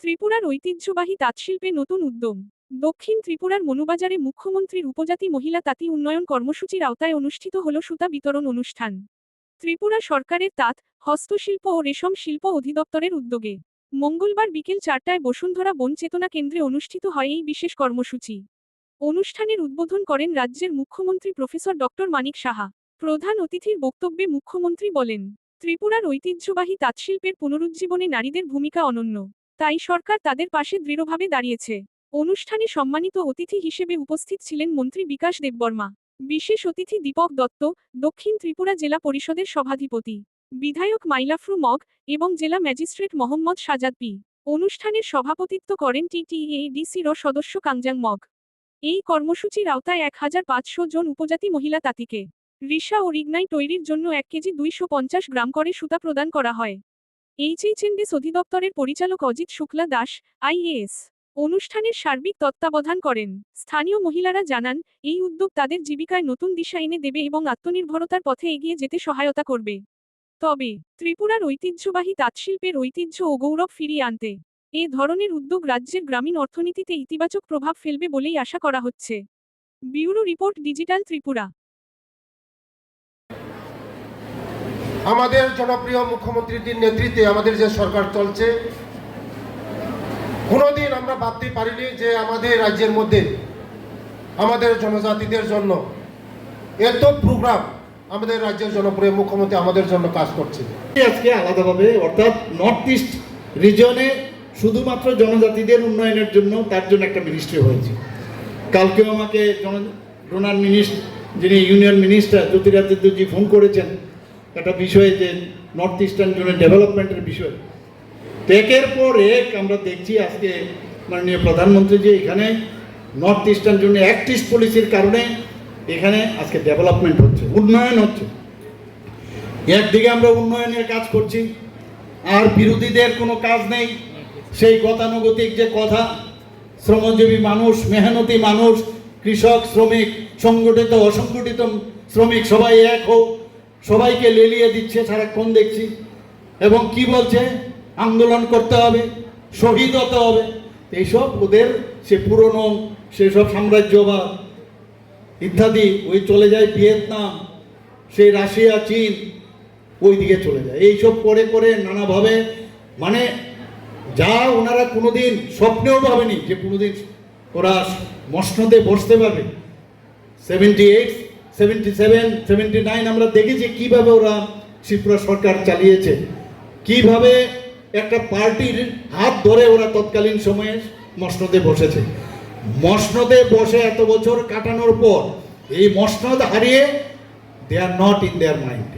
ত্রিপুরার ঐতিহ্যবাহী তাঁতশিল্পে নতুন উদ্যম। দক্ষিণ ত্রিপুরার মনুবাজারে মুখ্যমন্ত্রীর উপজাতি মহিলা তাঁতি উন্নয়ন কর্মসূচির আওতায় অনুষ্ঠিত হল সুতা বিতরণ অনুষ্ঠান। ত্রিপুরা সরকারের তাঁত, হস্তশিল্প ও রেশম শিল্প অধিদপ্তরের উদ্যোগে মঙ্গলবার বিকেল চারটায় বসুন্ধরা বন চেতনা কেন্দ্রে অনুষ্ঠিত হয় এই বিশেষ কর্মসূচি। অনুষ্ঠানের উদ্বোধন করেন রাজ্যের মুখ্যমন্ত্রী প্রফেসর ডক্টর মানিক সাহা। প্রধান অতিথির বক্তব্যে মুখ্যমন্ত্রী বলেন, ত্রিপুরার ঐতিহ্যবাহী তাঁতশিল্পের পুনরুজ্জীবনে নারীদের ভূমিকা অনন্য। তাই সরকার তাদের পাশে দৃঢ়ভাবে দাঁড়িয়েছে। অনুষ্ঠানে সম্মানিত অতিথি হিসেবে উপস্থিত ছিলেন মন্ত্রী বিকাশ দেববর্মা, বিশেষ অতিথি দীপক দত্ত, দক্ষিণ ত্রিপুরা জেলা পরিষদের সভাধিপতি, বিধায়ক মাইলাফরু মগ এবং জেলা ম্যাজিস্ট্রেট মোহাম্মদ সাজাদ পি। অনুষ্ঠানের সভাপতিত্ব করেন টিটিএডিসির সদস্য কাংজাং মগ। এই কর্মসূচির আওতায় এক হাজার পাঁচশো জন উপজাতি মহিলা তাঁতিকে রিসা ও রিগনাই তৈরির জন্য এক কেজি দুইশো পঞ্চাশ গ্রাম করে সুতা প্রদান করা হয়। এইচএইচএনডিস অধিদপ্তরের পরিচালক অজিত শুক্লা দাস, আইএএস, অনুষ্ঠানের সার্বিক তত্ত্বাবধান করেন। স্থানীয় মহিলারা জানান, এই উদ্যোগ তাদের জীবিকায় নতুন দিশা এনে দেবে এবং আত্মনির্ভরতার পথে এগিয়ে যেতে সহায়তা করবে। তবে, ত্রিপুরার ঐতিহ্যবাহী তাঁতশিল্পের ঐতিহ্য ও গৌরব ফিরিয়ে আনতে, এ ধরনের উদ্যোগ রাজ্যের গ্রামীণ অর্থনীতিতে ইতিবাচক প্রভাব ফেলবে বলেই আশা করা হচ্ছে। Bureau report digital Tripura. আমাদের জনপ্রিয় মুখ্যমন্ত্রীর নেতৃত্বে আমাদের যে সরকার চলছে, কোনোদিন আমরা ভাবতে পারিনি যে আমাদের রাজ্যের মধ্যে, আমাদের জনজাতিদের জন্য এত প্রোগ্রাম আমাদের রাজ্যের জনপ্রিয় মুখ্যমন্ত্রী আমাদের জন্য কাজ করছে। আজকে আলাদাভাবে, অর্থাৎ নর্থ ইস্ট রিজনে শুধুমাত্র জনজাতিদের উন্নয়নের জন্য তার জন্য একটা মিনিস্ট্রি হয়েছে। কালকেও আমাকে জন ডোনার মিনিস্টার যিনি ইউনিয়ন মিনিস্টার জ্যোতিরাদিত্যজি ফোন করেছেন। একটা বিষয়ে যে নর্থ ইস্টার্ন জোনের ডেভেলপমেন্টের বিষয়। একের পর এক আমরা দেখছি আজকে মাননীয় প্রধানমন্ত্রী যে এখানে নর্থ ইস্টার্ন জোনে অ্যাক্টিস পলিসির কারণে এখানে আজকে ডেভেলপমেন্ট হচ্ছে, উন্নয়ন হচ্ছে। একদিকে আমরা উন্নয়নের কাজ করছি, আর বিরোধীদের কোনো কাজ নেই। সেই গতানুগতিক যে কথা, শ্রমজীবী মানুষ, মেহনতি মানুষ, কৃষক, শ্রমিক, সংগঠিত, অসংগঠিত শ্রমিক সবাই এক হোক সবাইকে লেলিয়ে দিচ্ছে, সারাক্ষণ দেখছি। এবং কি বলছে? আন্দোলন করতে হবে, শহীদ হতে হবে। এইসব ওদের সে পুরনো, সেসব সাম্রাজ্যবাদ, ইত্যাদি, ওই চলে যায় ভিয়েতনাম, সেই রাশিয়া, চীন, ওই দিকে চলে যায়। এইসব করে করে নানাভাবে মানে যা ওনারা কোনোদিন স্বপ্নেও ভাবেনি যে কোনোদিন ওরা মসনদে বসতে পারবে। Seventy eight seventy seven seventy nine আমরা দেখেছি কীভাবে ওরা ত্রিপুরা সরকার চালিয়েছে। কীভাবে একটা পার্টির হাত ধরে ওরা তৎকালীন সময়ে মসনদে বসেছে। মসনদে বসে এত বছর কাটানোর পর এই মসনদ হারিয়ে they are not in their mind